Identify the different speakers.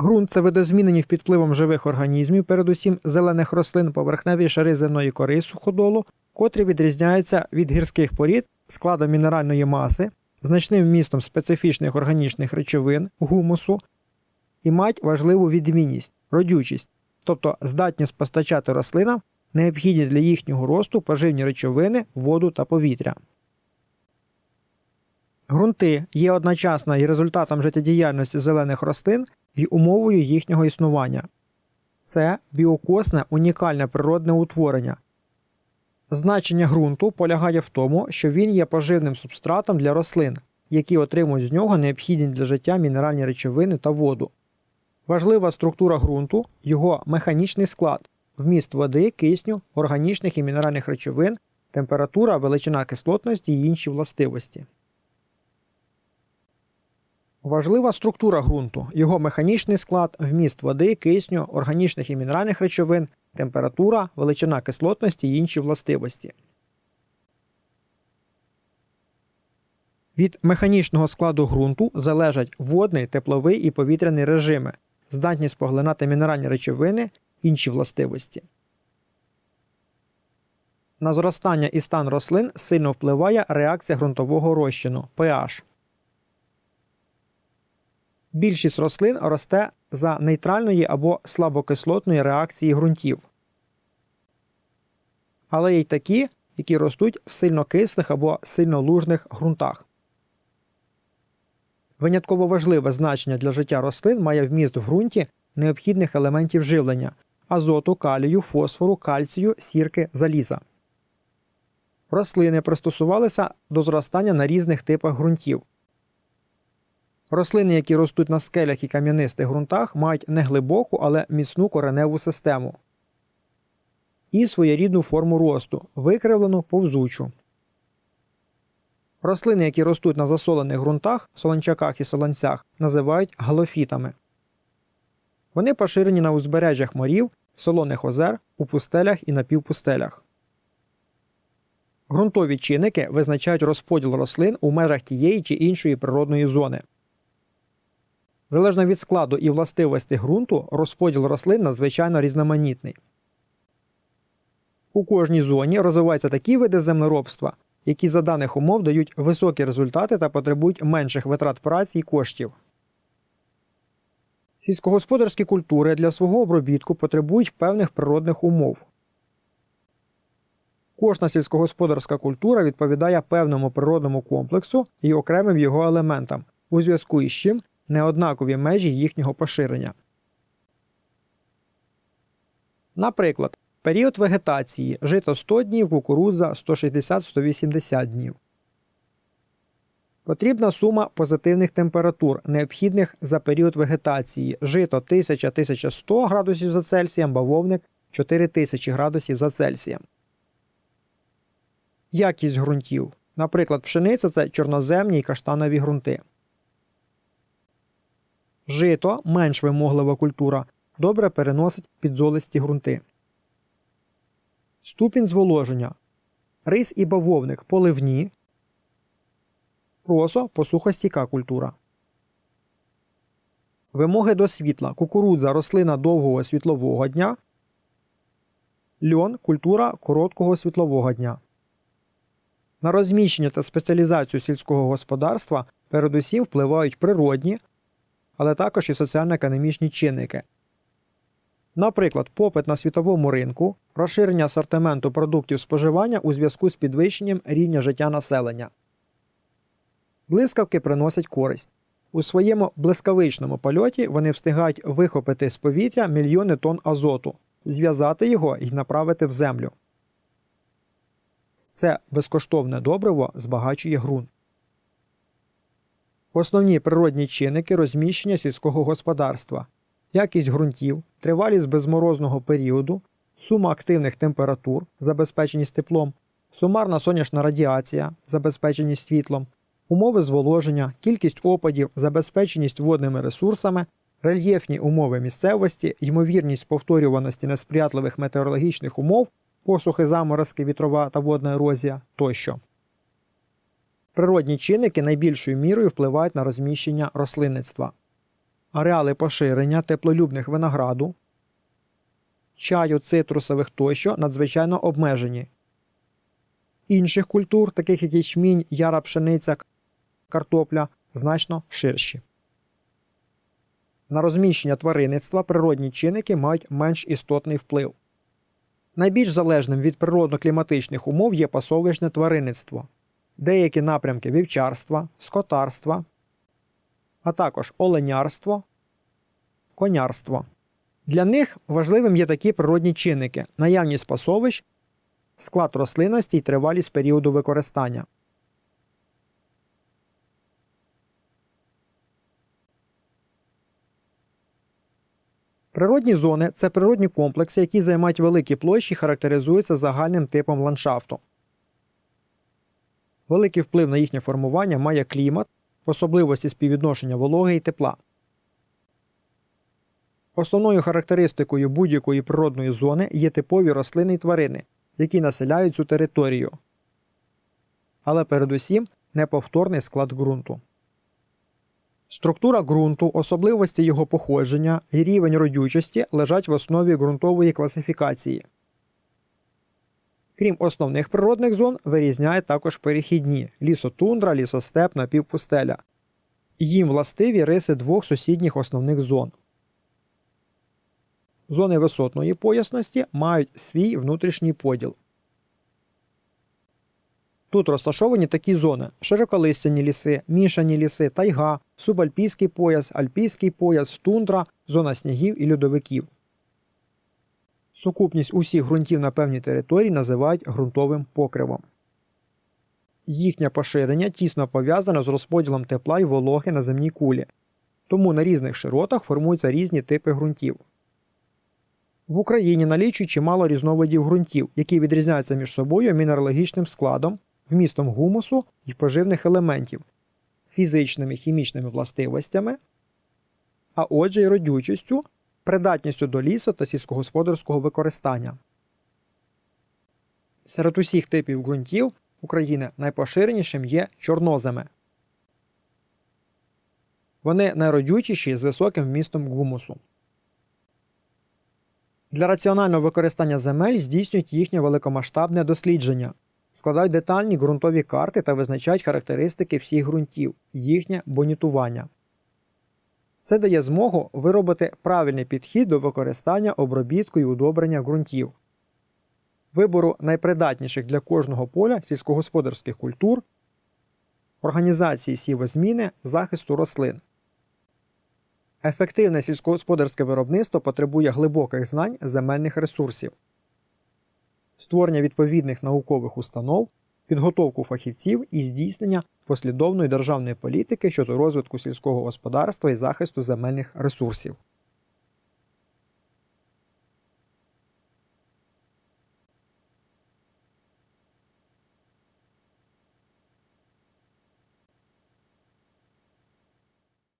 Speaker 1: Ґрунт це видозмінені під впливом живих організмів, передусім зелених рослин, поверхневі шари земної кори суходолу, котрі відрізняються від гірських порід складом мінеральної маси, значним вмістом специфічних органічних речовин, гумусу і мають важливу відмінність родючість, тобто здатність постачати рослинам необхідні для їхнього росту поживні речовини, воду та повітря. Ґрунти є одночасно і результатом життєдіяльності зелених рослин і умовою їхнього існування. Це біокосне унікальне природне утворення. Значення ґрунту полягає в тому, що він є поживним субстратом для рослин, які отримують з нього необхідні для життя мінеральні речовини та воду. Важлива структура ґрунту його механічний склад, вміст води, кисню, органічних і мінеральних речовин, температура, величина кислотності і інші властивості. Важлива структура ґрунту, його механічний склад, вміст води, кисню, органічних і мінеральних речовин, температура, величина кислотності і інші властивості. Від механічного складу ґрунту залежать водний, тепловий і повітряний режими, здатність поглинати мінеральні речовини, інші властивості. На зростання і стан рослин сильно впливає реакція ґрунтового розчину pH. Більшість рослин росте за нейтральної або слабокислотної реакції ґрунтів. Але є й такі, які ростуть в сильно кислих або сильно лужних ґрунтах. Винятково важливе значення для життя рослин має вміст в ґрунті необхідних елементів живлення азоту, калію, фосфору, кальцію, сірки, заліза. Рослини пристосувалися до зростання на різних типах ґрунтів. Рослини, які ростуть на скелях і кам'янистих ґрунтах, мають неглибоку, але міцну кореневу систему і своєрідну форму росту, викривлену повзучу. Рослини, які ростуть на засолених ґрунтах, солончаках і солонцях, називають галофітами. Вони поширені на узбережжях морів, солоних озер, у пустелях і напівпустелях. Ґрунтові чинники визначають розподіл рослин у межах тієї чи іншої природної зони. Залежно від складу і властивостей ґрунту, розподіл рослин надзвичайно різноманітний. У кожній зоні розвиваються такі види землеробства, які за даних умов дають високі результати та потребують менших витрат праці і коштів. Сільськогосподарські культури для свого обробітку потребують певних природних умов. Кожна сільськогосподарська культура відповідає певному природному комплексу і окремим його елементам, у зв'язку із чим неоднакові межі їхнього поширення. Наприклад, період вегетації жито 100 днів, кукурудза 160-180 днів. Потрібна сума позитивних температур, необхідних за період вегетації жито 1000-1100 градусів за Цельсієм, бавовник 4000 градусів за Цельсієм. Якість ґрунтів. Наприклад, пшениця це чорноземні і каштанові ґрунти. Жито менш вимоглива культура, добре переносить підзолисті ґрунти. Ступінь зволоження. Рис і бавовник поливні. Просо посухостійка культура. Вимоги до світла. Кукурудза рослина довгого світлового дня. Льон культура короткого світлового дня. На розміщення та спеціалізацію сільського господарства передусім впливають природні, але також і соціально-економічні чинники. Наприклад, попит на світовому ринку, розширення асортименту продуктів споживання у зв'язку з підвищенням рівня життя населення. Блискавки приносять користь. У своєму блискавичному польоті вони встигають вихопити з повітря мільйони тонн азоту, зв'язати його і направити в землю. Це безкоштовне добриво збагачує ґрунт. Основні природні чинники розміщення сільського господарства, якість ґрунтів, тривалість безморозного періоду, сума активних температур, забезпеченість теплом, сумарна сонячна радіація, забезпеченість світлом, умови зволоження, кількість опадів, забезпеченість водними ресурсами, рельєфні умови місцевості, ймовірність повторюваності несприятливих метеорологічних умов, посухи, заморозки, вітрова та водна ерозія тощо. Природні чинники найбільшою мірою впливають на розміщення рослинництва. ареали поширення теплолюбних винограду, чаю, цитрусових тощо надзвичайно обмежені. Інших культур, таких як ячмінь, яра пшениця, картопля, значно ширші. На розміщення тваринництва природні чинники мають менш істотний вплив. Найбільш залежним від природно-кліматичних умов є пасовищне тваринництво, деякі напрямки вівчарства, скотарства, а також оленярство, конярство. Для них важливим є такі природні чинники: наявність пасовищ, склад рослинності й тривалість періоду використання. Природні зони це природні комплекси, які займають великі площі і характеризуються загальним типом ландшафту. Великий вплив на їхнє формування має клімат, особливості співвідношення вологи і тепла. Основною характеристикою будь-якої природної зони є типові рослини і тварини, які населяють цю територію. Але передусім неповторний склад ґрунту. Структура ґрунту, особливості його походження і рівень родючості лежать в основі ґрунтової класифікації. Крім основних природних зон, вирізняє також перехідні лісотундра, лісостеп, напівпустеля. Їм властиві риси двох сусідніх основних зон. Зони висотної поясності мають свій внутрішній поділ. Тут розташовані такі зони: широколистяні ліси, мішані ліси, тайга, субальпійський пояс, альпійський пояс, тундра, зона снігів і льодовиків. Сукупність усіх ґрунтів на певній території називають ґрунтовим покривом. Їхнє поширення тісно пов'язане з розподілом тепла і вологи на земній кулі, тому на різних широтах формуються різні типи ґрунтів. В Україні налічують чимало різновидів ґрунтів, які відрізняються між собою мінералогічним складом, вмістом гумусу і поживних елементів, фізичними хімічними властивостями, а отже й родючістю, придатністю до лісу та сільськогосподарського використання. Серед усіх типів ґрунтів України найпоширенішим є чорноземи. Вони найродючіші з високим вмістом гумусу. Для раціонального використання земель здійснюють їхнє великомасштабне дослідження, складають детальні ґрунтові карти та визначають характеристики всіх ґрунтів, їхнє бонітування. Це дає змогу виробити правильний підхід до використання обробітку і удобрення ґрунтів, вибору найпридатніших для кожного поля сільськогосподарських культур, організації сівозміни, захисту рослин. Ефективне сільськогосподарське виробництво потребує глибоких знань земельних ресурсів, створення відповідних наукових установ, підготовку фахівців і здійснення послідовної державної політики щодо розвитку сільського господарства і захисту земельних ресурсів.